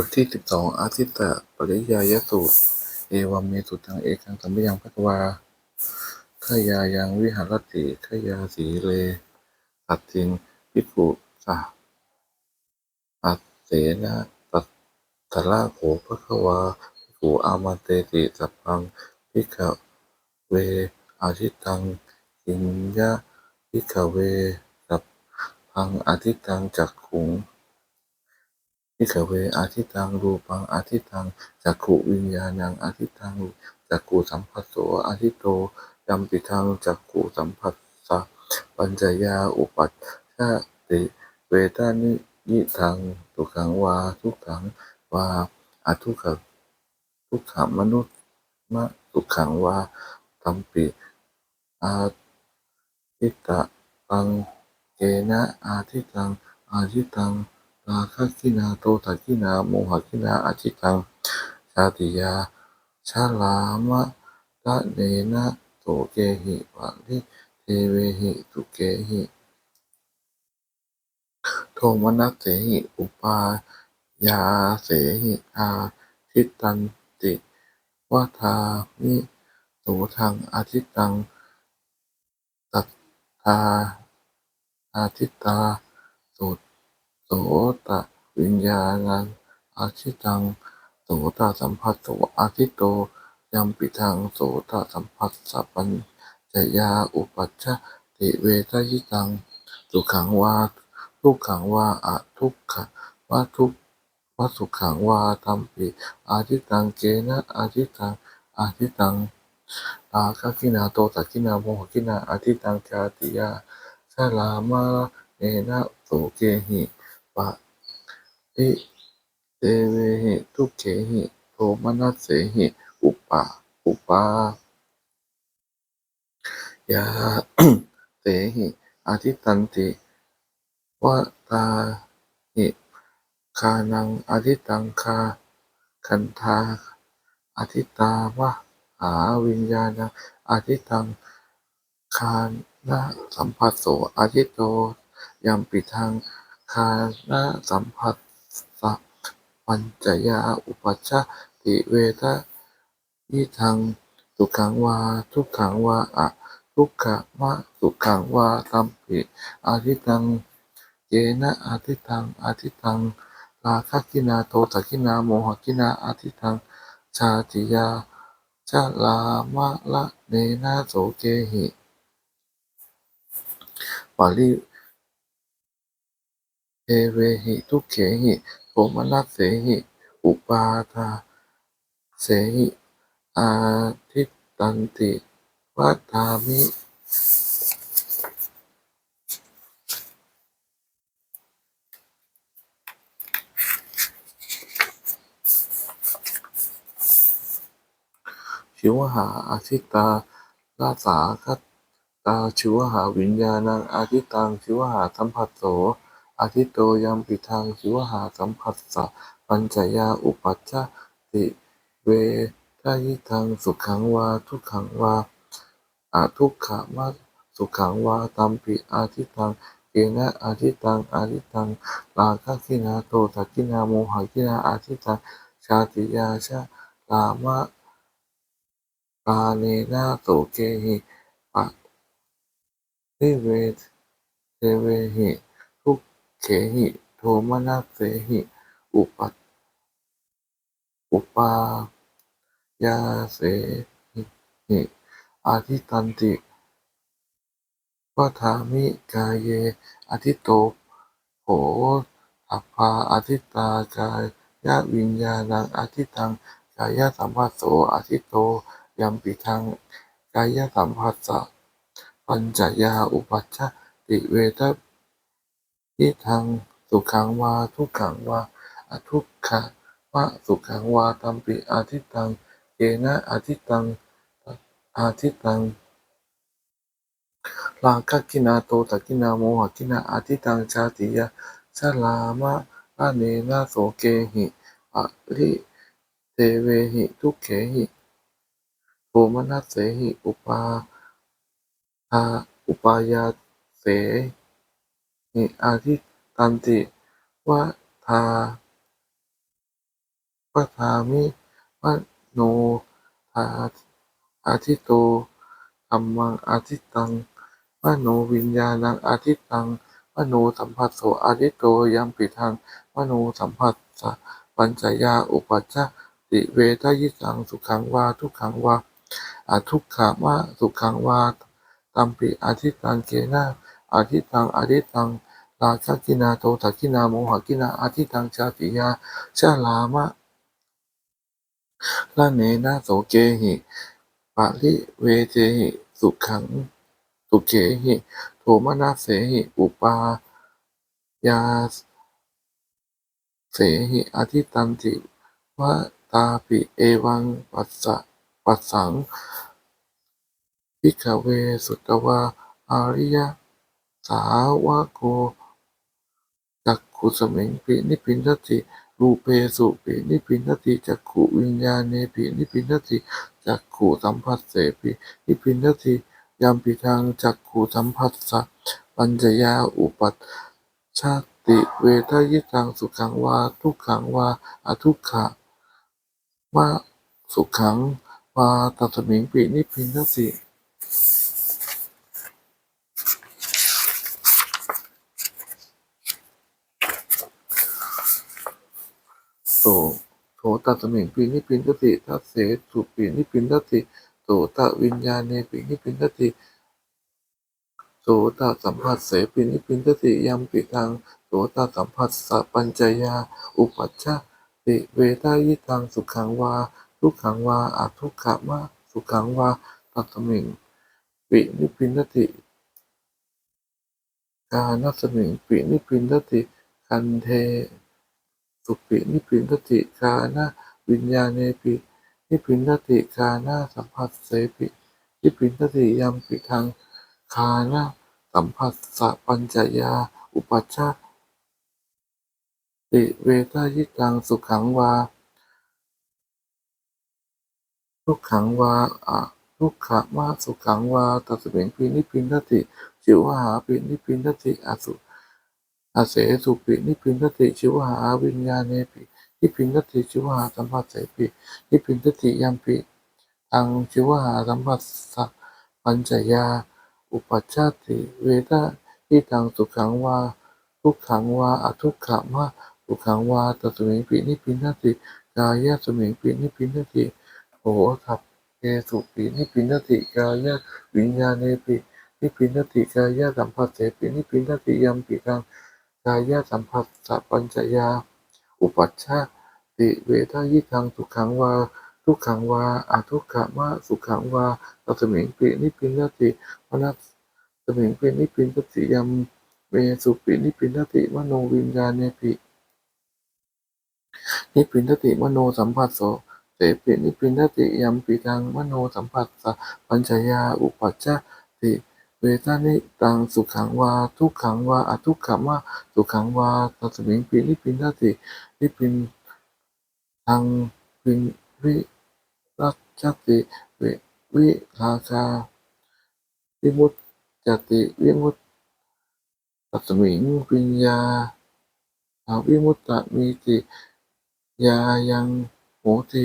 บทที่สิบสองอาทิตตปริยายสูตร เอวัมเมสุตังเอกังสัมปยังพัทวาขยายังวิหารติขยาสีเลตัดทิงพิกุสะอัสเสนะตัตละโขภควาพิกุอามาเตติสัพพังพิกเวอาทิตังกินยะพิกเวสัพพังอาทิตังจักขุง พิกขเว อาทิตัง รูปัง อาทิตัง จักขุวิญญาณัง อาทิตัง จักขุสัมผัสโส อาทิโตยัมปิทัง จักขุสัมผัสสะปัญจยา อุปัชชาติ เวทานิยิทังทุขังวา ทุกขังวาอาทุกขทุกขมนุษย์มะทุกขังวาตัมปิอาทิตะตังเกนะอาทิตัง อาทิตัง ราคะกินาโทสะกินาโมหะกินาอาชิตังชาติยาชาลามะตะเนนะโสเกหิปะริเทเวหิสุเกหิโทมนัสเสหิ อุปายาเสหิอาทิตตันติวัฏามิโสทังอาทิตตังตัตตาอาทิตตาโส โสตวิญญาณังอาทิตังโสตสัมผัสโสอาทิโตยัมปิทังโสตสัมผัสสะปัญจยาอุปัชชติเวทยิตังสุขังวาทุกขังวาอะทุกขวาทุกวาสุขังวาตัมปิอาทิตังเกนะอาทิตังอาทิตังอาคากินาโตตักินาโมหกินาอาทิตังชาติยาชาลามาเนนะโสเกหิ ปะอิเตเวหิทุกเขหิโทมนัสเสหิอุปาอุปายาเสหิอาทิตันติวตาหิคานังอาทิตังคาคันธาอาทิตาวะหาวิญญาณังอาทิตังคานะสัมผัสโสอาทิโตยัมปิทัง คานะสัมผัสสะปัญจยาอุปัชชติเวทะยิทังสุขังวาทุกขังวาอะทุกขมะสุขังวาตัมปิอาทิตังเยนะอาทิตังอาทิตังราคะกินาโทสะกินาโมหกินาอาทิตังชาติยาชาลามะละเนนะโสเกหิปาริ เทเวหิทุกเขหิโทมนัสเสหิ อุปาทาเสหิ อาทิตตันติวัฏามิ ชิวหาอาทิตาลาสาคัตาชิวหาวิญญาณังอาทิตังชิวหาสัมผัสโส อาทิโตยัมปิทังชิวหาสัมผัสสะปัญจยาอุปัชชติเวทายิทังสุขังวาทุกขังวาอาทุกขมะสุขังวาตัมปิอาทิตังเกนะอาทิตังอาทิตังราคะกินาโตสักินาโมหกินาอาทิตังชาติยาชาลามะกาเนนะโสเกหิปะริเวทเทเวหิ เขหิโทมนัสเสหิ อุปอุปายาเสหิอาทิตันติวัฏามิกายเยอาทิโตโหอัปปาอาทิตากายยะวิญญาณังอาทิตังกายสัมผัสโสอาทิโตยัมปิทังกายสัมผัสสะปัญจยาอุปัชชติเวท ยิทังสุขังวาทุกขังวาอทุกขะวะสุขังวาตัมปิอาทิตังเยนะอาทิตังอาทิตังราคะกินาโตตะกินาโมหกินาอาทิตังชาติยาชาลามะละเนนะโสเกหิปะริเทเวหิทุกเขหิโทมนัสเสหิอุปาทาอุปายาเส หิอาทิตันติวะทาทามิมโนทาอาทิโตธัมมังอาทิตังมโนวิญญาณังอาทิตังมโนสัมผัสโสอาทิโตยัมปิทังมโนสัมผัสสะปัญจยาอุปัชชติเวทยิสังสุขังวาทุกขังวาอาทุกขามะสุขังวาตัมปิอาทิตังเกนะอาทิตังอาทิตัง ราคะกินาโทสักินาโมหกินาอาทิตังชาติยาชาลามะละเนนะโสเกหิปะริเวเจหิสุขังสุเขหิโทมนัสเสหิอุปายาเสหิอธิตันติวะตาปิเอวังปัสสะปัสสังพิกเวสุตวาอาริยสาวะโก จักขุสมิงปินิพินทติ รูเปสุปินิพินทติจักขุวิญญาเนปินิพินทติจักขุสัมผัสเสปินิพินทติยัมปิทางจักขุสัมผัสสะปัญจยาอุปัชชาติเวทยิตังสุขังวาทุกขังวาอทุกขะวาสุขังวาตัสมิงปินิพินทติ โสโถตัสมิงปินิพินทติทัสเสสุปินิพินทติโสตวิญญาเนปินิพินทติโสตสัมผัสเสปินิพินทติยัมปิทังโสตสัมผัสสะปัญจยา อุปัชชะติเวทายิตังสุขังวา ทุกขังวาอาทุกขมะสุขังวาตัสมิงปินิพินทติกานัสมิงปินิพินทติคันเท สุปินิพินทติกานะวิญญาเนปินิพินทติกานะสัมผัสเสปินิพินทติยัมปิทังคานะสัมผัสสะปัญจยา อุปัชชาติเวทายิตังสุขังวาทุกขังวาอะทุกขมาสุขังวาตัสมิงปินิพินทติจิวหาปินิพินทติอสุ อาเสสุปิ นิพินทติชิวหาวิญญาเนปินิพินทติชิวหาสัมผัสเสปินิพินทติยัมปิตังชิวหาสัมผัสสะปัญจยา อุปัชชาติเวทะทิตังสุขังวาทุกขังวาอทุกขมะสุขังวาตสมิงปินิพินทติกายะสมิงปินิพินทติโหทัพเยสุปินิพินทติกายะวิญญาเนปินิพินทติกายะสัมผัสเสปินิพินทติยัมปิตัง กายสัมผัสสะปัญจยา อุปัชชาติเวทายิทังสุขังวา ทุกขังวาอาทุกขมะสุขังวาตัสมิงปินิพินติมนัสสมิงปินิพินติยมเมสุปินิพินติมโนวิญญาเนปินิพินทติมโนสัมผัสโสเสปินิพินทติยมปิทังมโนสัมผัสสะปัญจยาอุปัชชาติ เวทานิตังสุขังวาทุกขังวาอทุกขมะสุขังวาตัสมิงปินิพินทตินิพินทังปินวิรัชติเววิราชาวิมุตจติวิมุตตัสมิงปิญญาอาวิมุตตมีติยายังโหติ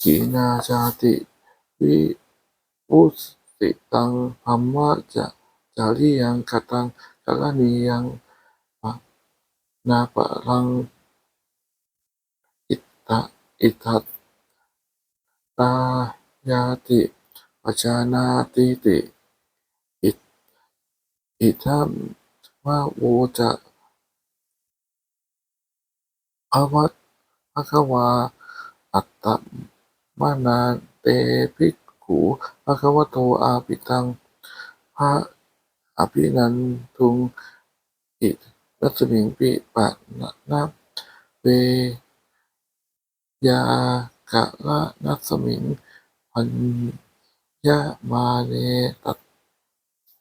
ขีนาชาติวิอุส ติตังพัมมะจะจาริยังกตังกรณียังปะนาปะรังอิตะอิทัตตายาติปัจานาติติอิอิทัมมะโวจะภวัตภควาอัตตมานาเตภิก ขุภควโตอาปิตังพระอภินันทุงอิรัสมิงปิปะนะนะเวยากะละนัสมิงพัญญามาเนตั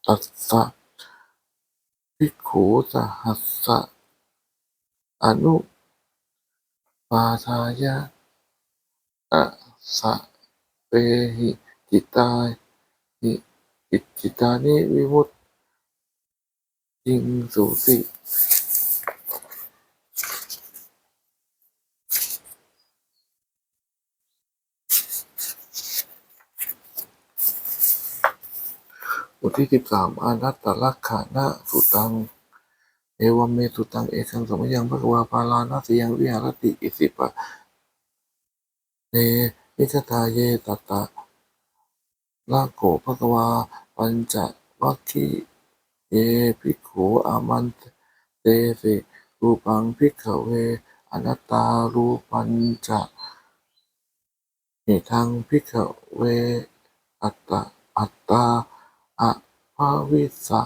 ตัสสะภิกขุสหัสสะอนุปาทายะอะสะเปหิ จิตานิอิจิตานิวิมุตติงสุสิบทที่สิบสามอนัตตลักขณะสุตัง เอวเมสุตัง เอกังสมยังพระวาปาลานาสยังวิหารติ อิสิปะ เนนิชทาเยตัตตะ ลาโกพระกวา ปัญจวัคคีเยภิกขุอามันเตสิรูปังภิกขเว อนัตตารูปัญจะหิทังภิกขเว อัตตาอัตตาอะภาวิสะ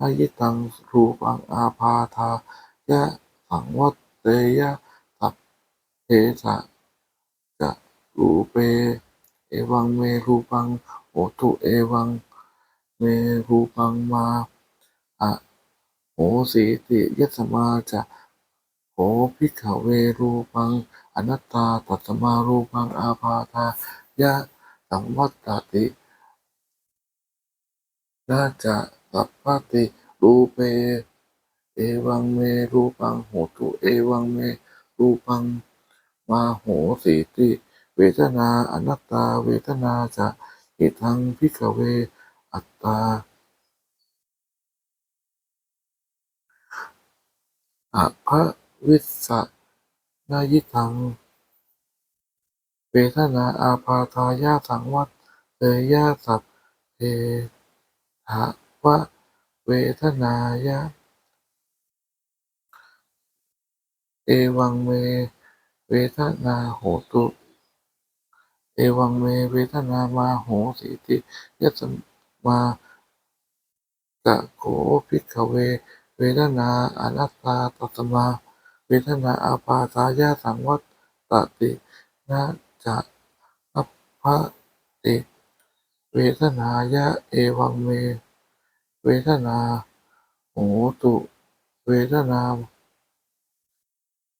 อายิตังรูปังอาพาธายะสังวัตเตยะสัพเพสะจะรูเป เอวังเมรูปังโหตุเอวังเมรูปังมาอะโหสีติยัสมาจะโหพิกเวรูปังอนัตตาตัสมารูปังอาพาธายะสังวัตตินาจะสัพพติรูปเปเอวังเมรูปังโหตุเอวังเมรูปังมาโหสีติ เวทนาอนัตตา เวทนาจะอิทังพิกเว อัตตาอะภะวิสสะนายิทัง เวทนาอาพาทายาสังวัตเตยาสัพเพทะวะเวทนายะ เอวังเม เวทนาโหตุ เอวังเมเวทนามาโหสีติยัสมาตะโขภิกขเว เวทนาอนัตตาตัสมา เวทนาอาปาทายาสังวัตตตินะจะอัปพะติเวทนายะเอวังเม เวทนาโหตุ เวทนา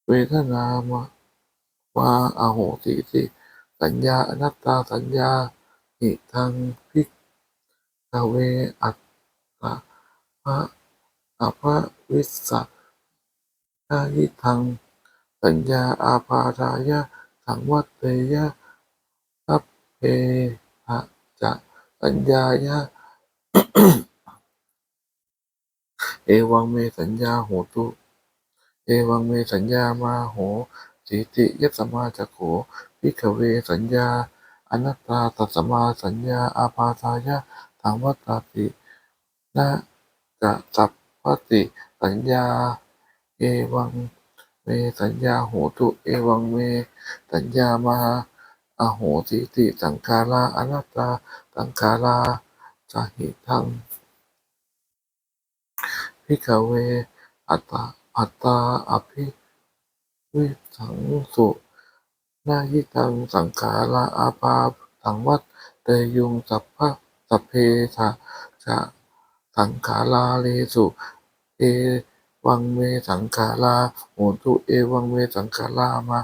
เวทนามามาอโหติติ สัญญาอนัตตาสัญญาหิทังพิกขเวอัตตาภะอภะวิสสะนายิทัง สัญญาอาภาทายะสังวัตเตยะทัพเพหะจะสัญญายะเอวังเมสัญญาโหตุ เอวังเมสัญญามาโหสีติยัสมาจะโข พิกขเว สัญญาอนัตตา ตัสมาสัญญา อาปาทายะสังวัตตินะจะสัพพติ สัญญา เอวัง เม สัญญาโหตุ เอวังเม สัญญามาอโหสีติ สังขาราอนัตตา สังขาราสหิทังพิกขเว อัตตา อัตตา อภิวิสังสุ นายิตังสังขาราอาปาสังวัตเตยุงสัพพะสัพเพทะจะสังขาราเลสุ เอวังเมสังขาราโหตุเอวังเมสังขารามา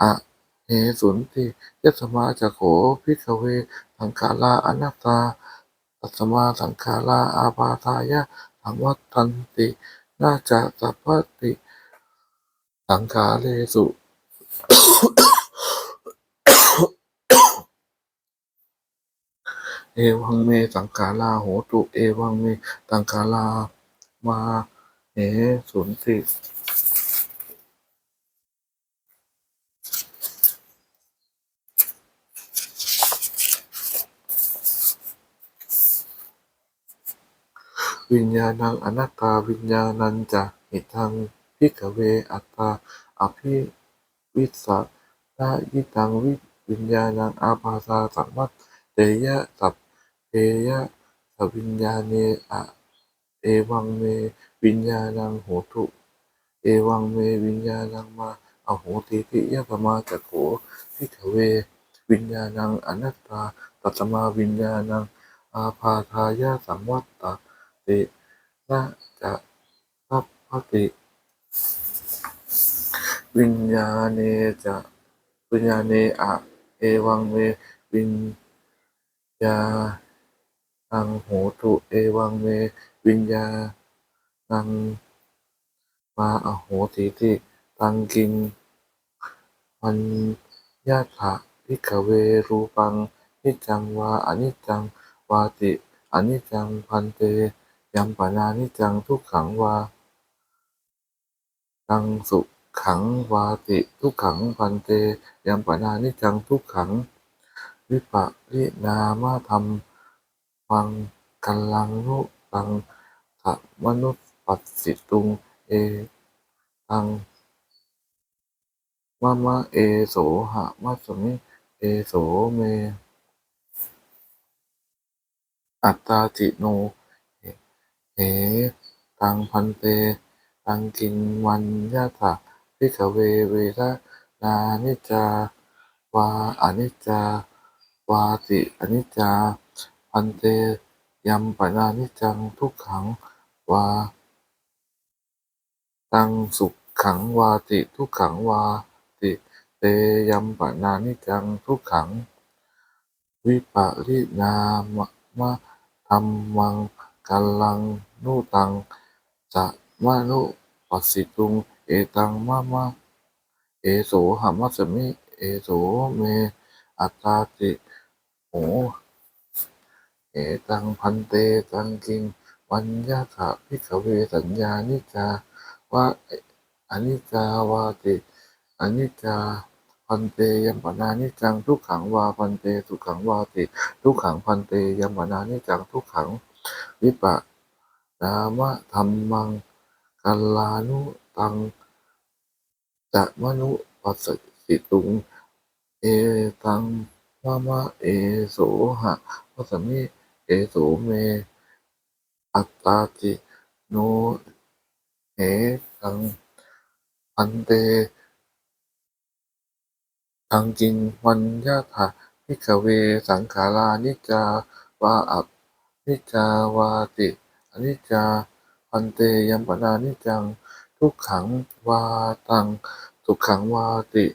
อะเหสุนติยัสมาจะโขพิกขเว สังขาราอนัตตาตัสมาสังขาราอาปาทายะสังวัตตันตินาจะสัพพติ สังขาเลสุ เอวังเมสังขาราโหตุ เอวังเมสังขารามาเหสุนติวิญญาณังอนัตตาวิญญาณัญจะหิทังพิกเวอัตตาอภิวิสสะนายิตังวิวิญญาณังอาภาสาสังวัต เตยะสัพเพยะสวิญญาเนอะเอวังเม วิญญาณังโหตุ เอวังเมวิญญาณังมาอโหติติยะสมาจักโขพิกขเว วิญญาณังอนัตตาตัสมาวิญญาณังอาภาทายะสังวัตตตินะจะสัพพติ วิญญาเนจะวิญญาเนอะเอวังเมวิญ ญาณังโหตุเอวังเม วิญญาณังมาอโหติติตังกิงมันยะถะพิกเวรูปังนิจังวาอนิจังวาติอนิจจังพันเตยัมปนานิจังทุกขังวาตังสุขังวาติทุกขังพันเตยัมปนานิจังทุกขัง วิปะรินามาธรรมมังกัลังนุตังสะมนุปัสสิตุง เอตังมะมะเอโสหะมัสมิเอโสเม อัตตาจิโนเหตังพันเต ตังกินวันยะถะพิกเวเวระนานิจจาวาอนิจจา วาติอนิจจา พันเตยัมปนานิจังทุกขังวา ตังสุขขังวาติทุกขังวาติเตยัมปนานิจังทุกขัง วิปะรินามะมะธรรมังกัลลังนุตังจะมะนุปัสสิตุง เอตังมะมะเอโสหมัสมิ เอโสเม อัตตาติ โห เอตังพันเตตังกิง วัญญาถะพิกเวสัญญานิจาวะอนิจจาวาติอนิจจาพันเตยัมปนานิจังทุกขังวาพันเตสุขังวาติทุกขังพันเตยัมปนานิจังทุกขังวิปะนามะธรรมังกัลลานุตังจะมนุปัสสิตุงเอตัง มะมะเอโสหะมัสมิเอโสเม อัตตาจิโนเหตังพันเตทังกินวันยะถะพิกเวสังขารานิจาวาอัปนิจาวาติอนิจจาพันเตยัมปนานิจัง ทุกขังวาตังสุขังวาติ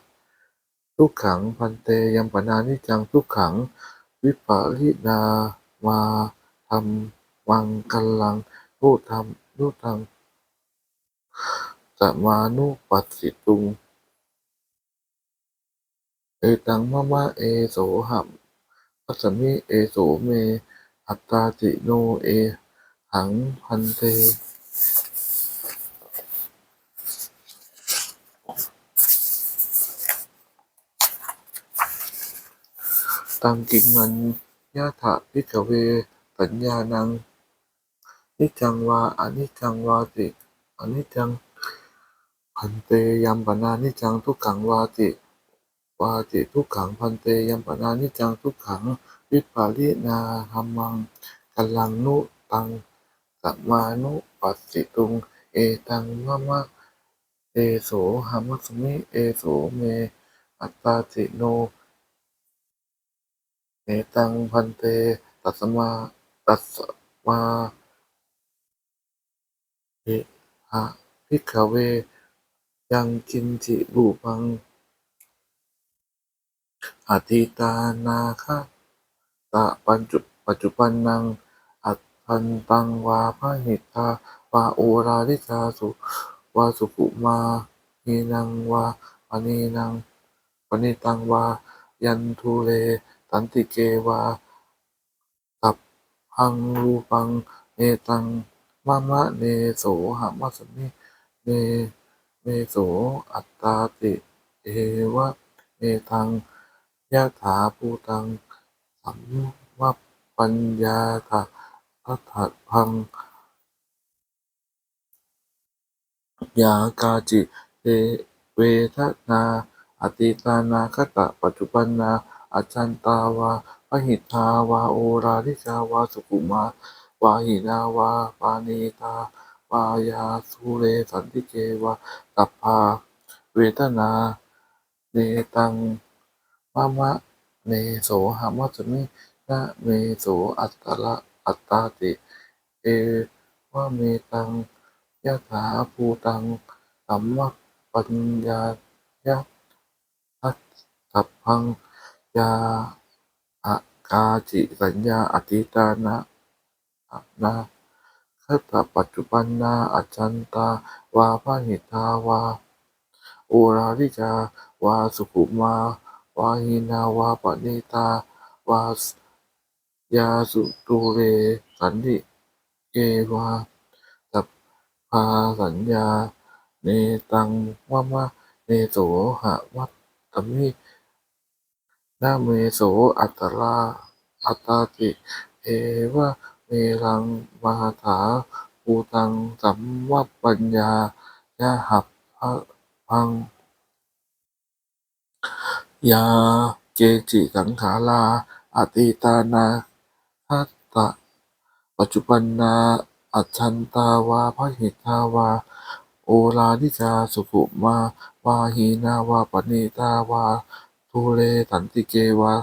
ทุกขัง พันเตยัมปนานิจจัง ทุกขัง วิปารินามาธรรมังกัลลังนุธรรมนุตังสมานุปัสสิตุง เอตังมะมะเอโสหัมปัสมิเอโสเม อัตตาติโนเอ หังพันเต ตังกิมัญญาถะพิกเว สัญญานังนิจังวาอนิจังวาติอนิจังพันเตยัมปนานิจังทุกขังวาติ วาติทุกขังพันเตยัมปนานิจังทุกขัง วิปารินาธรรมังกัลลังนุตังสัมมานุปัสสิตุง เอตังมะมะเอโสหมัสมิเอโสเม อัตตาติโน เอตังพันเต ตัสมา ตัสมาเอหะพิกเว ยังกินจิรูปังอธิตานาคะตะปัจจุปัจจุปันนังอัตพันตังวาพระหิตาวาโอราลิกาสุวาสุกุมานีนังวาปณีนังปณีตังวายันทุเล สันติเกวาตับพังรูปัง เนตังมะมะเนโสหะมัสมิเนเนโสอัตตาติเอวะเนตังยะถาภูตังสัมมัปปัญญาถะทัฏฐพังยากาจิเตเวทนาอติตานาคตะปัจจุปันนา อาจันตาวาพหิทาวาโอราลิกาวาสุกุมาวาหินาวาปานีตาวายาสุเรสันติเกวาตัปพาเวทนาเนตังมะมะเนโสหามัสมินะเมโสอัตตละอัตตาติ เอวะเมตังยะถาภูตังสัมมปัญญายะทัสสัพพัง ยาอากาจิสัญญาอติตานะนาคตปัจจุปันนาอจันตาวาพหิตาวาโอราลิกาวาสุขุมาวาหินาวาปณิตาวายาสุตุเรสันติเกวาสัพพาสัญญา เนตังวะมะเนโสหะวัตตมิ นาเมโสอัตลาอัตติ เอวะเมรังมหาถาภูตังสัมวัปปัญญายะหัพพะพัง ยาเกจิสังขาราอติตานาคัตตะ ปัจจุบันนาอัจฉันตาวาพหิตาวา โอลานิกาสุขุมาวาหีนาวาปณิตาวา ทุเลสันติเกวา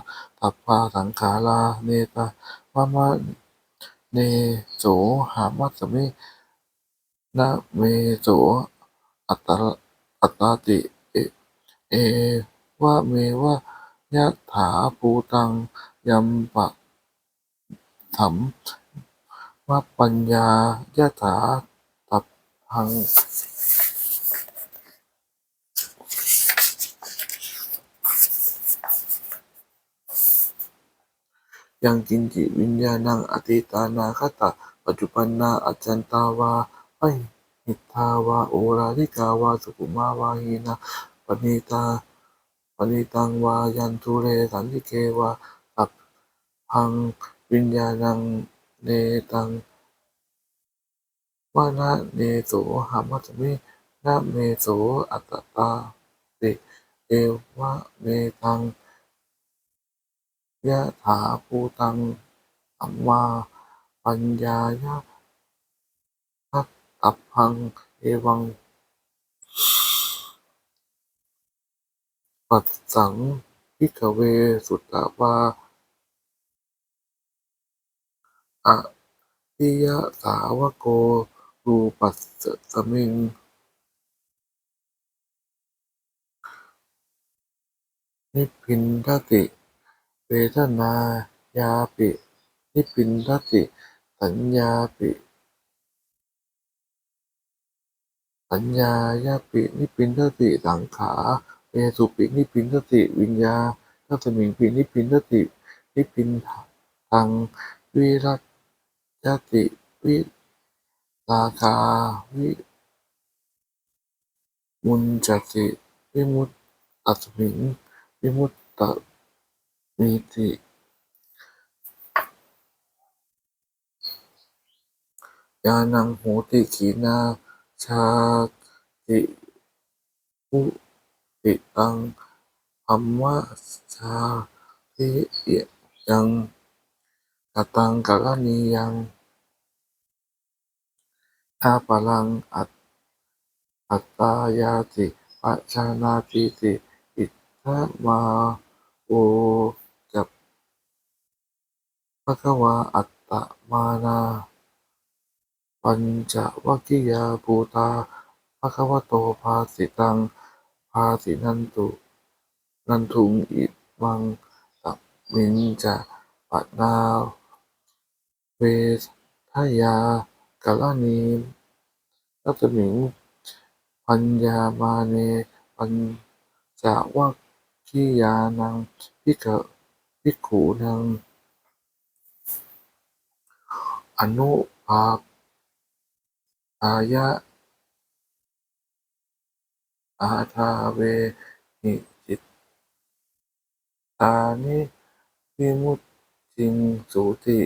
ตัพพาสังขารา เนตาวามะเนโสหามัสมินะเมโสอัตตอัตตาติเอเอวะเมวะยะถาภูตังยัมปะถัมมะปัญญายะถาตัพพัง ยังกินจิวิญญาณังอติตานาคตะ ปัจจุปันนาอัจันตาวาไอหิทาวาโอราลิกาวาสุขุมาวาหีนาปณิตาปณิตังวายันทุเรสันติเกวาสัพพังวิญญาณังเนตังวานะเนโสหามัสมินะเมโสอัตตาติเอวะเมตัง ยะถาภูตังสัมมาปัญญายะทัตตพังเอวังปัสสังพิกเวสุตตวาอะพิยะสาวโกรูปัสสสมิงนิพพินทติ ทนายาปิ นิพินทติ สัญญาปิ สัญญายาปิ นิพินทติ สังขาเวสุปิ นิพินทติ วิญญาทัสมิงปินิพินทติ นิพินทังวิรัตยติวิราคาวิมุญจติ วิมุตตัสมิงวิมุตต มิติยานังโหติขีนาชาติอุติตังธัมมะชาติยังกตังกะละนียังอาปะลังอัตอัตตายาติปัจจานาติติอิทธะมาโอ ภะคะวา อัตตมานา ปัญจวัคคียาภูตาภคะวะโต ภาสิตัง ภาสินันตุ นันทุง อิมังสัมมินจะปะนาเวทายากะละนีรัตมิง ปัญญามาเน ปัญจวัคคียานังพิกะพิกขุนัง อนุภาพอายะอาทาเวนิจิตตานิวิมุตติงสุติ